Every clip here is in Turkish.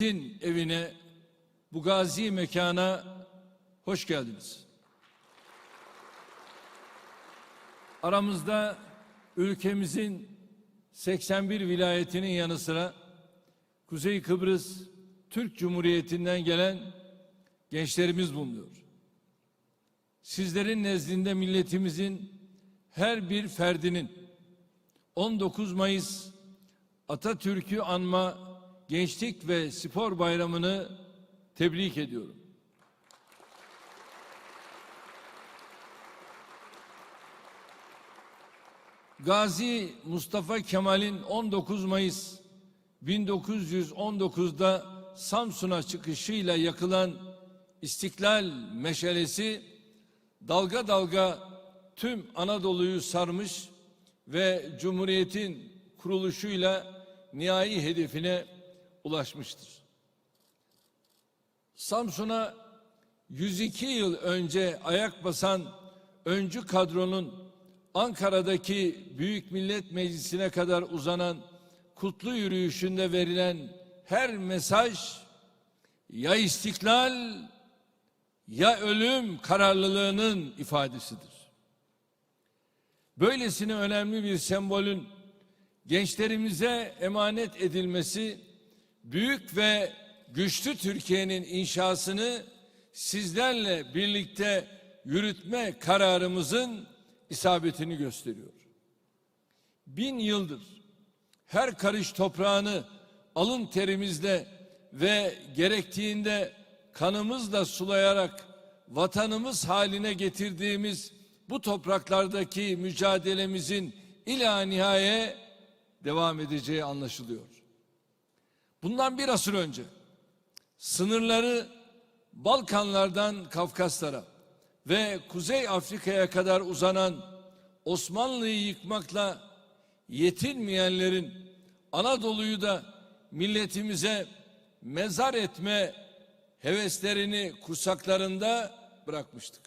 Din evine, bu gazi mekana hoş geldiniz. Aramızda ülkemizin 81 vilayetinin yanı sıra Kuzey Kıbrıs Türk Cumhuriyeti'nden gelen gençlerimiz bulunuyor. Sizlerin nezdinde milletimizin her bir ferdinin 19 Mayıs Atatürk'ü anma Gençlik ve Spor Bayramı'nı tebrik ediyorum. Gazi Mustafa Kemal'in 19 Mayıs 1919'da Samsun'a çıkışıyla yakılan İstiklal meşalesi dalga dalga tüm Anadolu'yu sarmış ve Cumhuriyet'in kuruluşuyla nihai hedefine ulaşmıştır. Samsun'a 102 yıl önce ayak basan öncü kadronun Ankara'daki Büyük Millet Meclisi'ne kadar uzanan kutlu yürüyüşünde verilen her mesaj ya istiklal ya ölüm kararlılığının ifadesidir. Böylesine önemli bir sembolün gençlerimize emanet edilmesi büyük ve güçlü Türkiye'nin inşasını sizlerle birlikte yürütme kararımızın isabetini gösteriyor. Bin yıldır her karış toprağını alın terimizle ve gerektiğinde kanımızla sulayarak vatanımız haline getirdiğimiz bu topraklardaki mücadelemizin ila nihaye devam edeceği anlaşılıyor. Bundan bir asır önce sınırları Balkanlardan Kafkaslara ve Kuzey Afrika'ya kadar uzanan Osmanlı'yı yıkmakla yetinmeyenlerin Anadolu'yu da milletimize mezar etme heveslerini kursaklarında bırakmıştık.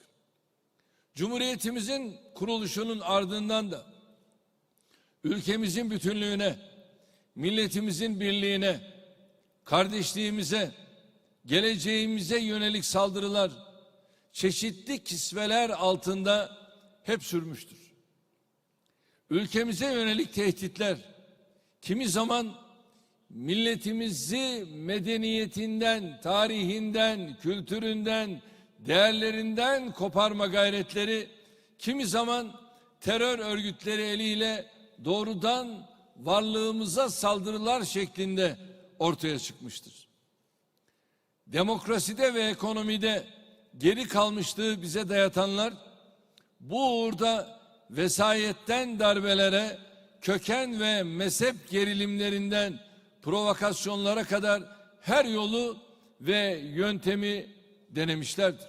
Cumhuriyetimizin kuruluşunun ardından da ülkemizin bütünlüğüne, milletimizin birliğine, kardeşliğimize, geleceğimize yönelik saldırılar çeşitli kisveler altında hep sürmüştür. Ülkemize yönelik tehditler kimi zaman milletimizi medeniyetinden, tarihinden, kültüründen, değerlerinden koparma gayretleri kimi zaman terör örgütleri eliyle doğrudan varlığımıza saldırılar şeklinde ortaya çıkmıştır. Demokraside ve ekonomide geri kalmışlığı bize dayatanlar bu uğurda vesayetten darbelere, köken ve mezhep gerilimlerinden provokasyonlara kadar her yolu ve yöntemi denemişlerdir.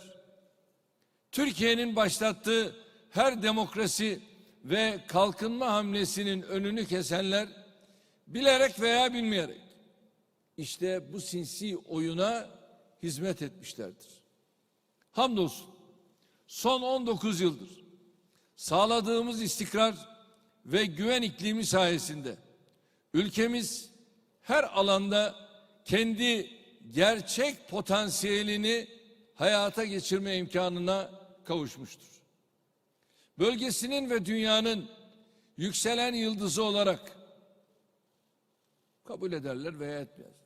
Türkiye'nin başlattığı her demokrasi ve kalkınma hamlesinin önünü kesenler bilerek veya bilmeyerek işte bu sinsi oyuna hizmet etmişlerdir. Hamdolsun son 19 yıldır sağladığımız istikrar ve güven iklimi sayesinde ülkemiz her alanda kendi gerçek potansiyelini hayata geçirme imkanına kavuşmuştur. Bölgesinin ve dünyanın yükselen yıldızı olarak kabul ederler veya etmezler.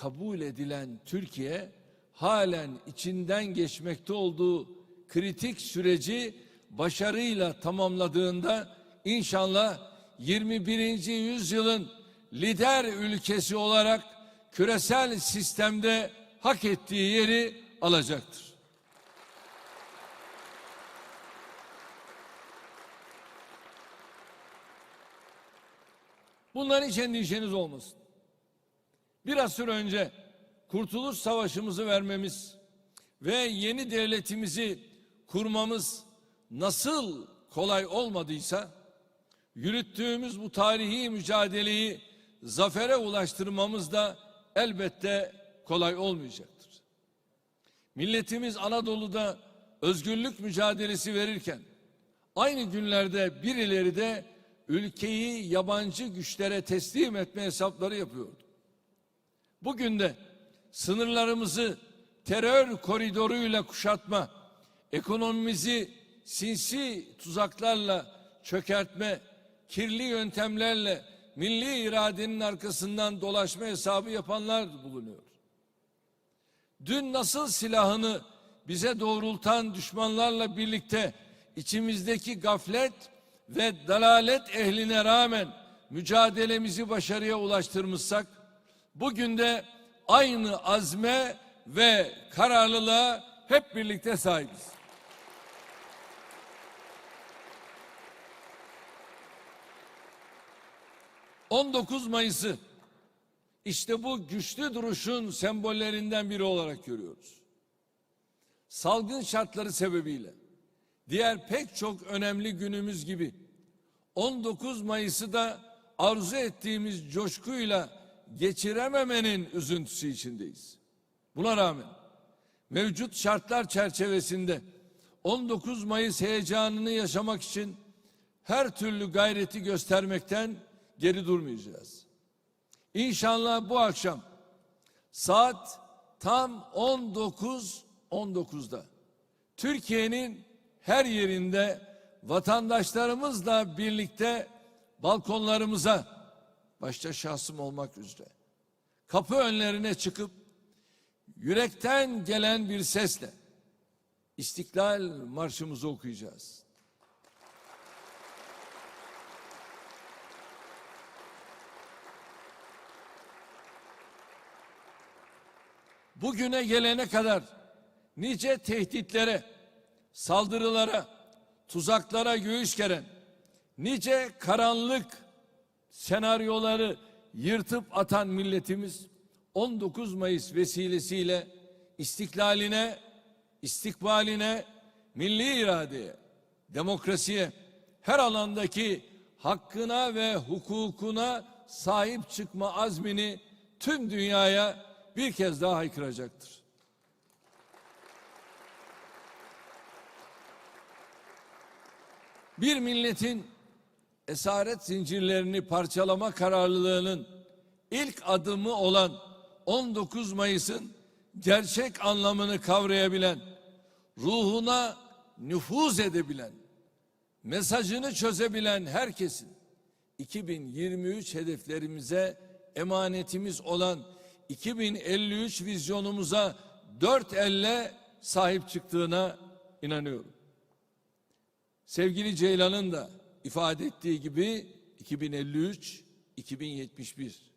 Kabul edilen Türkiye halen içinden geçmekte olduğu kritik süreci başarıyla tamamladığında inşallah 21. yüzyılın lider ülkesi olarak küresel sistemde hak ettiği yeri alacaktır. Bunların hiç endişeniz olmasın. Bir asır önce Kurtuluş Savaşımızı vermemiz ve yeni devletimizi kurmamız nasıl kolay olmadıysa yürüttüğümüz bu tarihi mücadeleyi zafere ulaştırmamız da elbette kolay olmayacaktır. Milletimiz Anadolu'da özgürlük mücadelesi verirken aynı günlerde birileri de ülkeyi yabancı güçlere teslim etme hesapları yapıyordu. Bugün de sınırlarımızı terör koridoruyla kuşatma, ekonomimizi sinsi tuzaklarla çökertme, kirli yöntemlerle milli iradenin arkasından dolaşma hesabı yapanlar bulunuyor. Dün nasıl silahını bize doğrultan düşmanlarla birlikte içimizdeki gaflet ve dalalet ehline rağmen mücadelemizi başarıya ulaştırmışsak, bugün de aynı azme ve kararlılığa hep birlikte sahibiz. ...19 Mayıs'ı... ...işte bu güçlü duruşun sembollerinden biri olarak görüyoruz. Salgın şartları sebebiyle... ...diğer pek çok önemli günümüz gibi... ...19 Mayıs'ı da arzu ettiğimiz coşkuyla geçirememenin üzüntüsü içindeyiz. Buna rağmen mevcut şartlar çerçevesinde 19 Mayıs heyecanını yaşamak için her türlü gayreti göstermekten geri durmayacağız. İnşallah bu akşam saat tam 19 19'da Türkiye'nin her yerinde vatandaşlarımızla birlikte balkonlarımıza başta şahsım olmak üzere kapı önlerine çıkıp yürekten gelen bir sesle İstiklal Marşımızı okuyacağız. Bugüne gelene kadar nice tehditlere, saldırılara, tuzaklara göğüs geren, nice karanlık senaryoları yırtıp atan milletimiz 19 Mayıs vesilesiyle istiklaline, istikbaline, milli iradeye, demokrasiye, her alandaki hakkına ve hukukuna sahip çıkma azmini tüm dünyaya bir kez daha haykıracaktır. Bir milletin esaret zincirlerini parçalama kararlılığının ilk adımı olan 19 Mayıs'ın gerçek anlamını kavrayabilen, ruhuna nüfuz edebilen, mesajını çözebilen herkesin 2023 hedeflerimize emanetimiz olan 2053 vizyonumuza dört elle sahip çıktığına inanıyorum. Sevgili Ceylan'ın da ifade ettiği gibi 2053, 2071.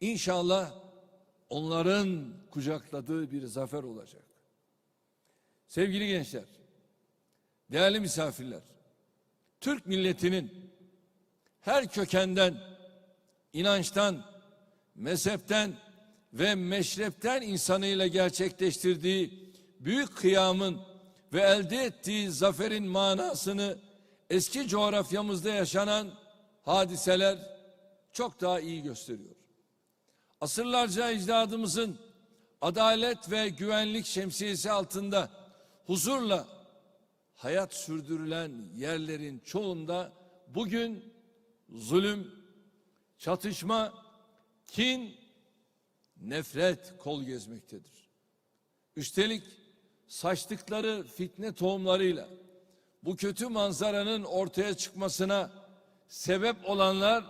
İnşallah onların kucakladığı bir zafer olacak. Sevgili gençler, değerli misafirler, Türk milletinin her kökenden, inançtan, mezhepten ve meşrepten insanıyla gerçekleştirdiği büyük kıyamın ve elde ettiği zaferin manasını eski coğrafyamızda yaşanan hadiseler çok daha iyi gösteriyor. Asırlarca ecdadımızın adalet ve güvenlik şemsiyesi altında huzurla hayat sürdürülen yerlerin çoğunda bugün zulüm, çatışma, kin, nefret kol gezmektedir. Üstelik saçtıkları fitne tohumlarıyla bu kötü manzaranın ortaya çıkmasına sebep olanlar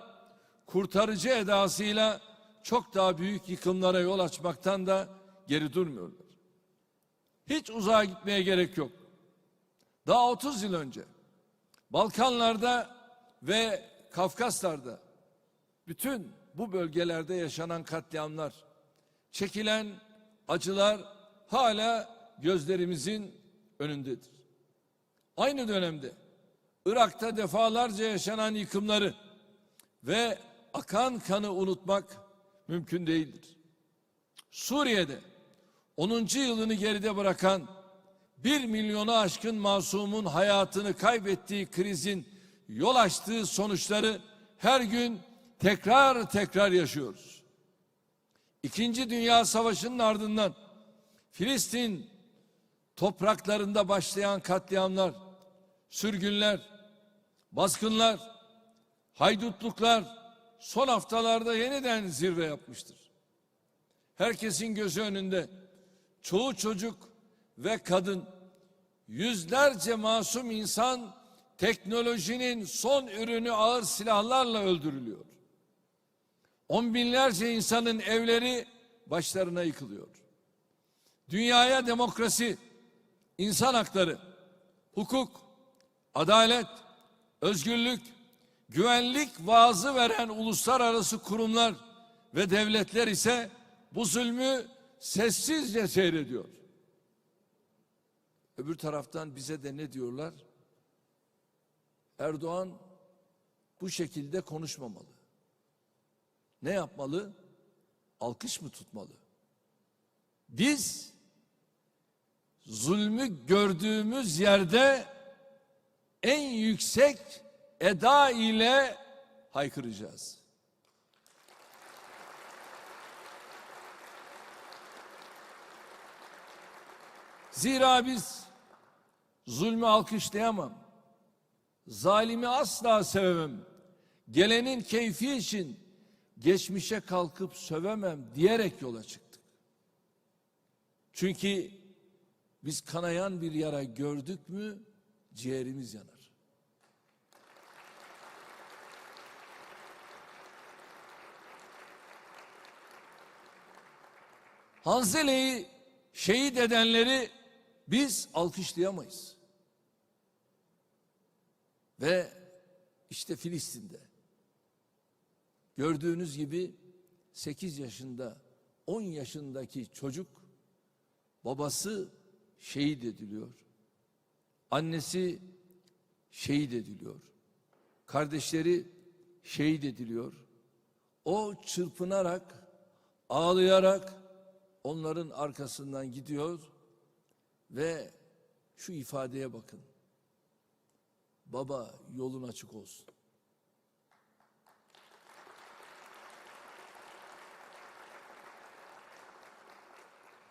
kurtarıcı edasıyla çok daha büyük yıkımlara yol açmaktan da geri durmuyorlar. Hiç uzağa gitmeye gerek yok. Daha 30 yıl önce Balkanlarda ve Kafkaslar'da bütün bu bölgelerde yaşanan katliamlar, çekilen acılar hala gözlerimizin önündedir. Aynı dönemde Irak'ta defalarca yaşanan yıkımları ve akan kanı unutmak mümkün değildir. Suriye'de 10. yılını geride bırakan 1 milyonu aşkın masumun hayatını kaybettiği krizin yol açtığı sonuçları her gün tekrar tekrar yaşıyoruz. İkinci Dünya Savaşı'nın ardından Filistin topraklarında başlayan katliamlar, sürgünler, baskınlar, haydutluklar son haftalarda yeniden zirve yapmıştır. herkesin gözü önünde çoğu çocuk ve kadın yüzlerce masum insan teknolojinin son ürünü ağır silahlarla öldürülüyor. On binlerce insanın evleri başlarına yıkılıyor. Dünyaya demokrasi, insan hakları, hukuk, adalet, özgürlük, güvenlik vaazı veren uluslararası kurumlar ve devletler ise bu zulmü sessizce seyrediyor. Öbür taraftan bize de ne diyorlar? Erdoğan bu şekilde konuşmamalı. Ne yapmalı? Alkış mı tutmalı? Biz zulmü gördüğümüz yerde en yüksek eda ile haykıracağız. Zira biz zulmü alkışlayamam. Zalimi asla sevemem. Gelenin keyfi için geçmişe kalkıp sövemem diyerek yola çıktık. Çünkü biz kanayan bir yara gördük mü ciğerimiz yanar. Hanzele'yi şehit edenleri biz alkışlayamayız. Ve işte Filistin'de gördüğünüz gibi 8 yaşında 10 yaşındaki çocuk babası şehit ediliyor. Annesi şehit ediliyor. Kardeşleri şehit ediliyor. O çırpınarak, ağlayarak onların arkasından gidiyor ve şu ifadeye bakın. Baba yolun açık olsun.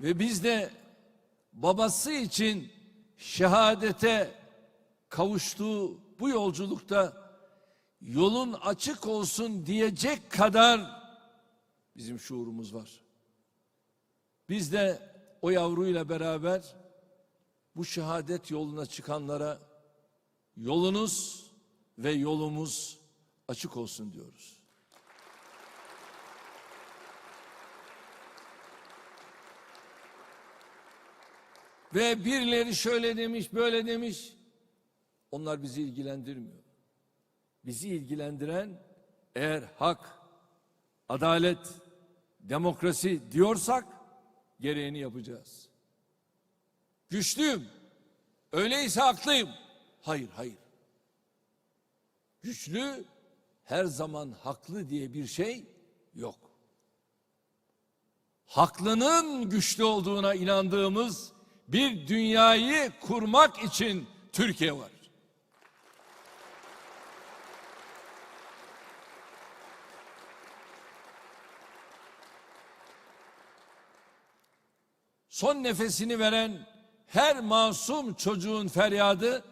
Ve biz de babası için şehadete kavuştuğu bu yolculukta yolun açık olsun diyecek kadar bizim şuurumuz var. Biz de o yavruyla beraber bu şehadet yoluna çıkanlara yolunuz ve yolumuz açık olsun diyoruz. Ve birileri şöyle demiş, böyle demiş. Onlar bizi ilgilendirmiyor. Bizi ilgilendiren eğer hak, adalet, demokrasi diyorsak gereğini yapacağız. Güçlüyüm. Öyleyse haklıyım. Hayır, hayır. Güçlü her zaman haklı diye bir şey yok. Haklının güçlü olduğuna inandığımız bir dünyayı kurmak için Türkiye var. Son nefesini veren her masum çocuğun feryadı,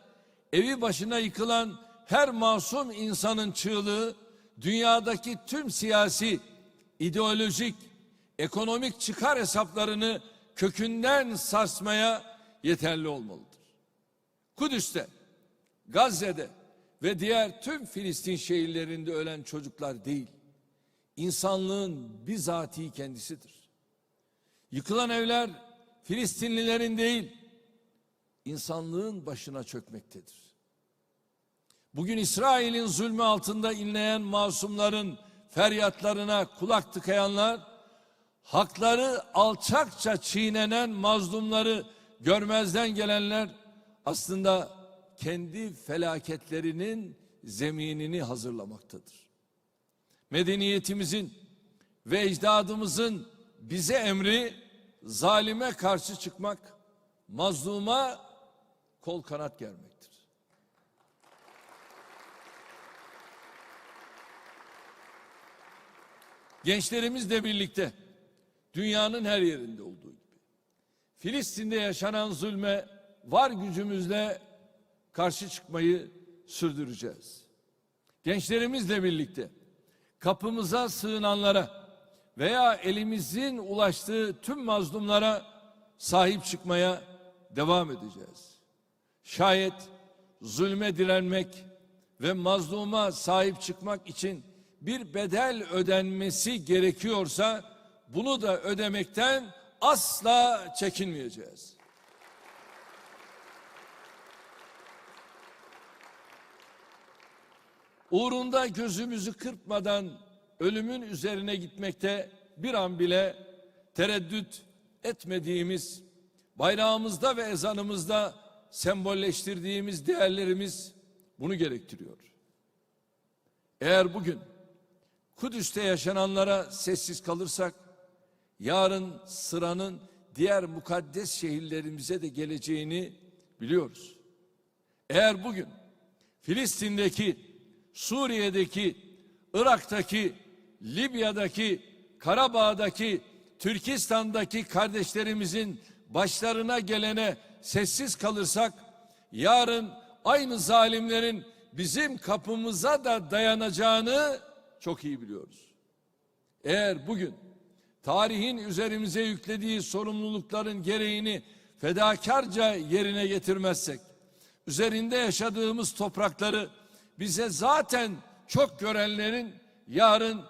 evi başına yıkılan her masum insanın çığlığı, dünyadaki tüm siyasi, ideolojik, ekonomik çıkar hesaplarını kökünden sarsmaya yeterli olmalıdır. Kudüs'te, Gazze'de ve diğer tüm Filistin şehirlerinde ölen çocuklar değil, insanlığın bizatihi kendisidir. Yıkılan evler Filistinlilerin değil, insanlığın başına çökmektedir. Bugün İsrail'in zulmü altında inleyen masumların feryatlarına kulak tıkayanlar, hakları alçakça çiğnenen mazlumları görmezden gelenler aslında kendi felaketlerinin zeminini hazırlamaktadır. Medeniyetimizin ve ecdadımızın bize emri zalime karşı çıkmak, mazluma kol kanat germektir. Gençlerimizle birlikte dünyanın her yerinde olduğu gibi Filistin'de yaşanan zulme var gücümüzle karşı çıkmayı sürdüreceğiz. Gençlerimizle birlikte kapımıza sığınanlara veya elimizin ulaştığı tüm mazlumlara sahip çıkmaya devam edeceğiz. Şayet zulme direnmek ve mazluma sahip çıkmak için bir bedel ödenmesi gerekiyorsa bunu da ödemekten asla çekinmeyeceğiz. Uğrunda gözümüzü kırpmadan ölümün üzerine gitmekte bir an bile tereddüt etmediğimiz, bayrağımızda ve ezanımızda sembolleştirdiğimiz değerlerimiz bunu gerektiriyor. Eğer bugün Kudüs'te yaşananlara sessiz kalırsak, yarın sıranın diğer mukaddes şehirlerimize de geleceğini biliyoruz. Eğer bugün Filistin'deki, Suriye'deki, Irak'taki, Libya'daki, Karabağ'daki, Türkistan'daki kardeşlerimizin başlarına gelene sessiz kalırsak, yarın aynı zalimlerin bizim kapımıza da dayanacağını çok iyi biliyoruz. Eğer bugün tarihin üzerimize yüklediği sorumlulukların gereğini fedakarca yerine getirmezsek, üzerinde yaşadığımız toprakları bize zaten çok görenlerin yarın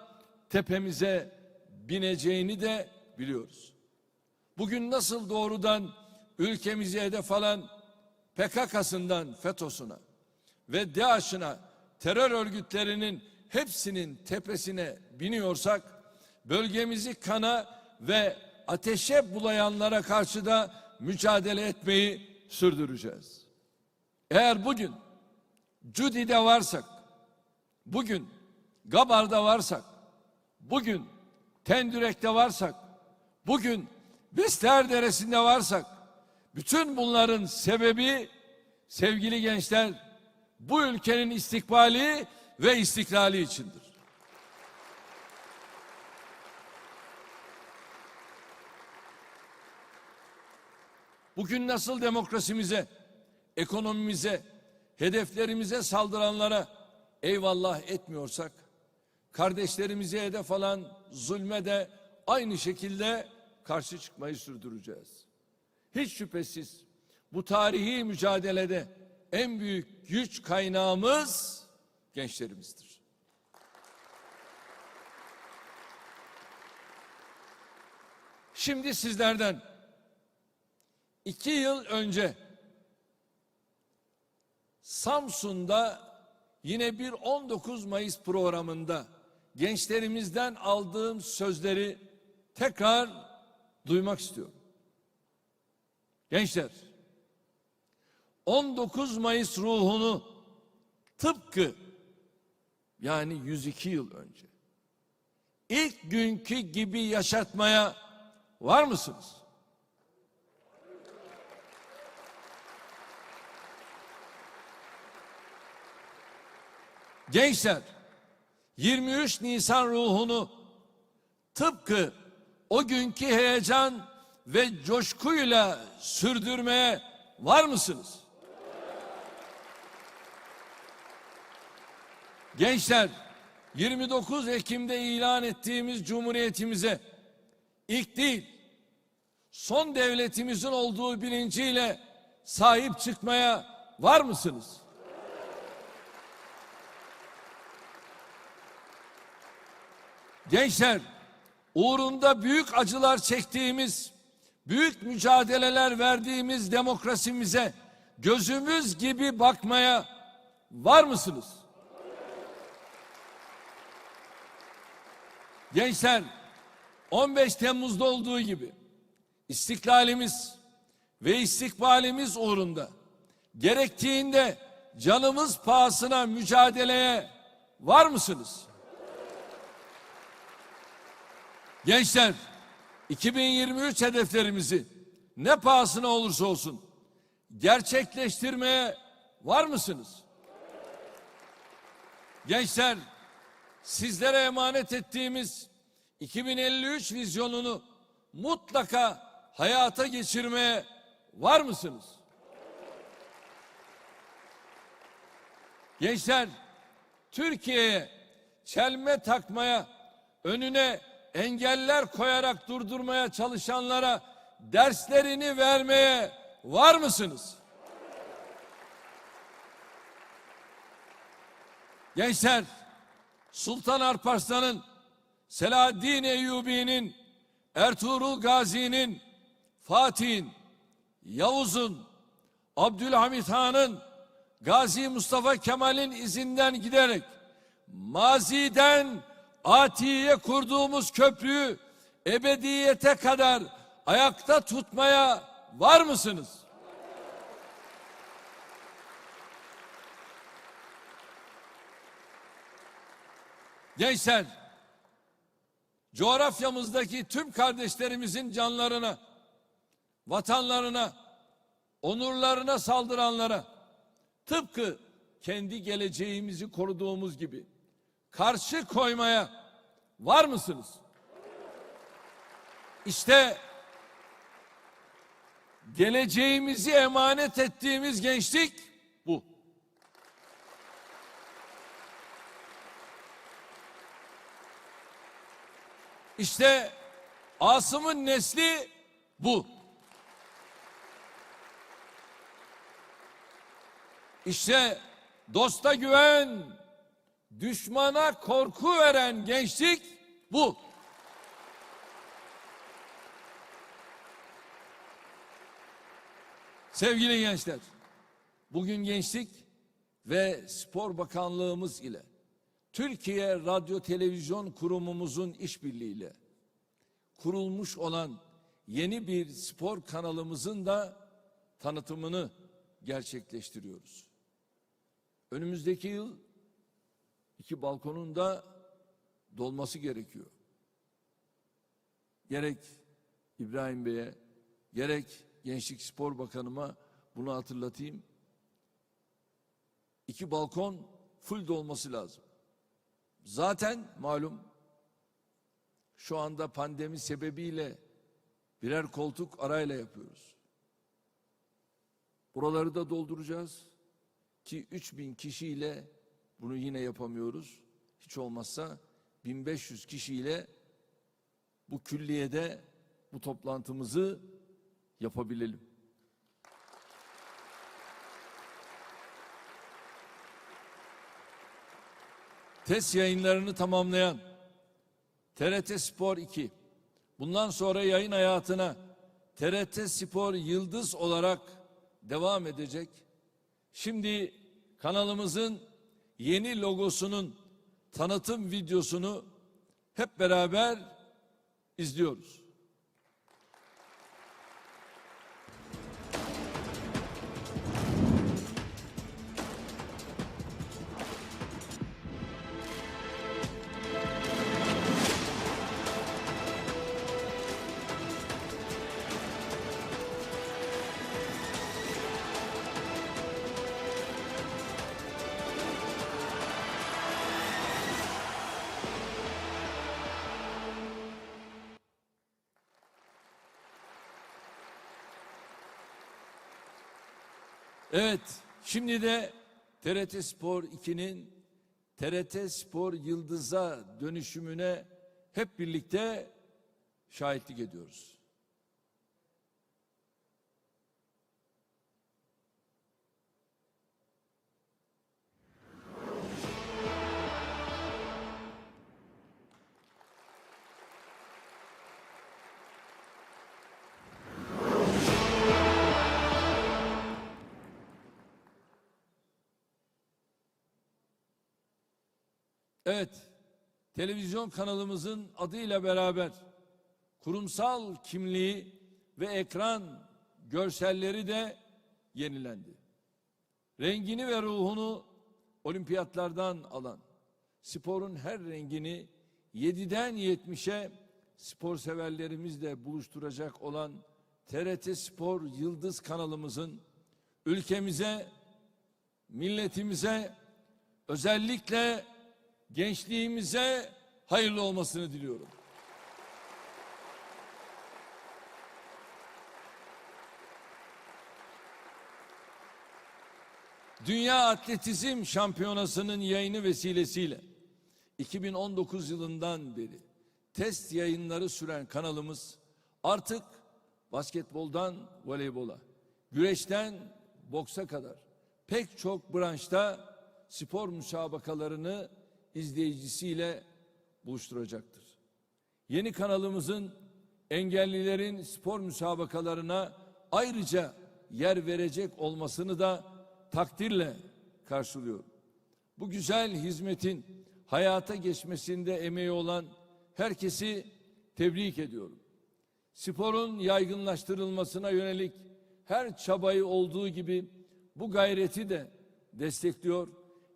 tepemize bineceğini de biliyoruz. Bugün nasıl doğrudan ülkemizi hedef alan PKK'sından FETÖ'süne ve DAEŞ'ına terör örgütlerinin hepsinin tepesine biniyorsak bölgemizi kana ve ateşe bulayanlara karşı da mücadele etmeyi sürdüreceğiz. Eğer bugün Cudi'de varsak, bugün Gabar'da varsak, bugün Tendürek'te varsak, bugün Bester Deresi'nde varsak, bütün bunların sebebi sevgili gençler bu ülkenin istikbali ve istiklali içindir. Bugün nasıl demokrasimize, ekonomimize, hedeflerimize saldıranlara eyvallah etmiyorsak, kardeşlerimize hedef alan zulme de aynı şekilde karşı çıkmayı sürdüreceğiz. Hiç şüphesiz bu tarihi mücadelede en büyük güç kaynağımız gençlerimizdir. Şimdi sizlerden iki yıl önce Samsun'da yine bir 19 Mayıs programında gençlerimizden aldığım sözleri tekrar duymak istiyorum. Gençler, 19 Mayıs ruhunu tıpkı yani 102 yıl önce ilk günkü gibi yaşatmaya var mısınız? Gençler 23 Nisan ruhunu tıpkı o günkü heyecan ve coşkuyla sürdürmeye var mısınız? Gençler 29 Ekim'de ilan ettiğimiz cumhuriyetimize ilk değil son devletimizin olduğu bilinciyle sahip çıkmaya var mısınız? Gençler, uğrunda büyük acılar çektiğimiz, büyük mücadeleler verdiğimiz demokrasimize gözümüz gibi bakmaya var mısınız? Gençler, 15 Temmuz'da olduğu gibi istiklalimiz ve istikbalimiz uğrunda gerektiğinde canımız pahasına mücadeleye var mısınız? Gençler 2023 hedeflerimizi ne pahasına olursa olsun gerçekleştirmeye var mısınız? Gençler sizlere emanet ettiğimiz 2053 vizyonunu mutlaka hayata geçirmeye var mısınız? Gençler Türkiye'ye çelme takmaya önüne engeller koyarak durdurmaya çalışanlara derslerini vermeye var mısınız? Gençler, Sultan Alparslan'ın, Selahaddin Eyyubi'nin, Ertuğrul Gazi'nin, Fatih'in, Yavuz'un, Abdülhamit Han'ın, Gazi Mustafa Kemal'in izinden giderek maziden atiye kurduğumuz köprüyü ebediyete kadar ayakta tutmaya var mısınız? Gençler, coğrafyamızdaki tüm kardeşlerimizin canlarına, vatanlarına, onurlarına saldıranlara tıpkı kendi geleceğimizi koruduğumuz gibi karşı koymaya var mısınız? İşte geleceğimizi emanet ettiğimiz gençlik bu. İşte Asım'ın nesli bu. İşte dosta güven, düşmana korku veren gençlik bu. Sevgili gençler, bugün gençlik ve spor bakanlığımız ile Türkiye Radyo Televizyon Kurumumuzun işbirliğiyle kurulmuş olan yeni bir spor kanalımızın da tanıtımını gerçekleştiriyoruz. Önümüzdeki yıl iki balkonun da dolması gerekiyor. Gerek İbrahim Bey'e, gerek Gençlik Spor Bakanıma bunu hatırlatayım. İki balkon full dolması lazım. Zaten malum şu anda pandemi sebebiyle birer koltuk arayla yapıyoruz. Buraları da dolduracağız ki 3000 kişiyle bunu yine yapamıyoruz. Hiç olmazsa 1500 kişiyle bu külliyede bu toplantımızı yapabilelim. Test yayınlarını tamamlayan TRT Spor 2 bundan sonra yayın hayatına TRT Spor Yıldız olarak devam edecek. Şimdi kanalımızın yeni logosunun tanıtım videosunu hep beraber izliyoruz. Evet, şimdi de TRT Spor 2'nin TRT Spor Yıldız'a dönüşümüne hep birlikte şahitlik ediyoruz. Evet, televizyon kanalımızın adıyla beraber kurumsal kimliği ve ekran görselleri de yenilendi. Rengini ve ruhunu olimpiyatlardan alan, sporun her rengini 7'den 70'e spor severlerimizle buluşturacak olan TRT Spor Yıldız kanalımızın ülkemize, milletimize, özellikle gençliğimize hayırlı olmasını diliyorum. Dünya Atletizm Şampiyonası'nın yayını vesilesiyle 2019 yılından beri test yayınları süren kanalımız artık basketboldan voleybola, güreşten boksa kadar pek çok branşta spor müsabakalarını izleyicisiyle buluşturacaktır. Yeni kanalımızın engellilerin spor müsabakalarına ayrıca yer verecek olmasını da takdirle karşılıyorum. Bu güzel hizmetin hayata geçmesinde emeği olan herkesi tebrik ediyorum. Sporun yaygınlaştırılmasına yönelik her çabayı olduğu gibi bu gayreti de destekliyor.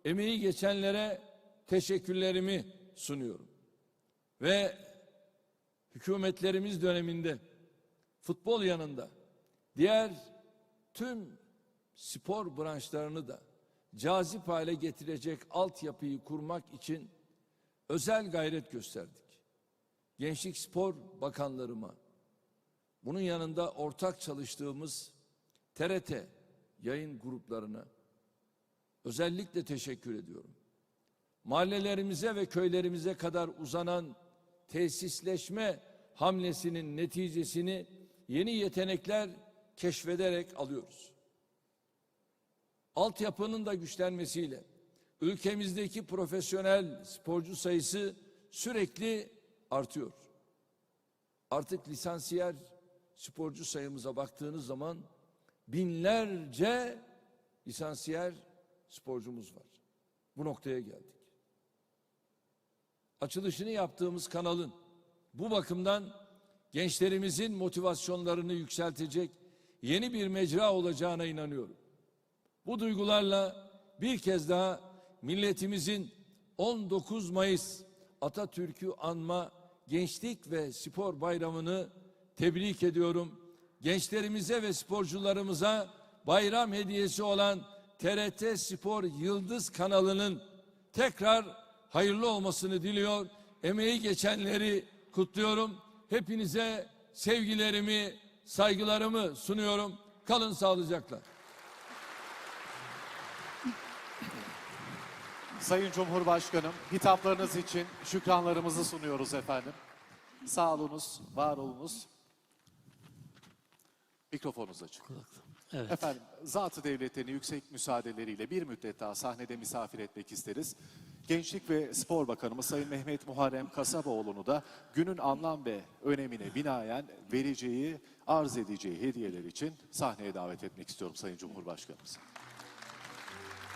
Emeği geçenlere teşekkürlerimi sunuyorum. Ve hükümetlerimiz döneminde futbol yanında diğer tüm spor branşlarını da cazip hale getirecek altyapıyı kurmak için özel gayret gösterdik. Gençlik Spor Bakanlarıma, bunun yanında ortak çalıştığımız TRT yayın gruplarına özellikle teşekkür ediyorum. Mahallelerimize ve köylerimize kadar uzanan tesisleşme hamlesinin neticesini yeni yetenekler keşfederek alıyoruz. Altyapının da güçlenmesiyle ülkemizdeki profesyonel sporcu sayısı sürekli artıyor. Artık lisansiyer sporcu sayımıza baktığınız zaman binlerce lisansiyer sporcumuz var. Bu noktaya geldik. Açılışını yaptığımız kanalın bu bakımdan gençlerimizin motivasyonlarını yükseltecek yeni bir mecra olacağına inanıyorum. Bu duygularla bir kez daha milletimizin 19 Mayıs Atatürk'ü anma Gençlik ve Spor Bayramı'nı tebrik ediyorum. Gençlerimize ve sporcularımıza bayram hediyesi olan TRT Spor Yıldız kanalının tekrar hayırlı olmasını diliyor. Emeği geçenleri kutluyorum. Hepinize sevgilerimi, saygılarımı sunuyorum. Kalın sağlıcakla. Sayın Cumhurbaşkanım, hitaplarınız için şükranlarımızı sunuyoruz efendim. Sağ olunuz, var olunuz. Mikrofonunuz açık. Evet. Efendim, zatı devletlerini yüksek müsaadeleriyle bir müddet daha sahnede misafir etmek isteriz. Gençlik ve Spor Bakanımız Sayın Mehmet Muharrem Kasaboğlu'nu da günün anlam ve önemine binaen vereceği, arz edeceği hediyeler için sahneye davet etmek istiyorum Sayın Cumhurbaşkanımız.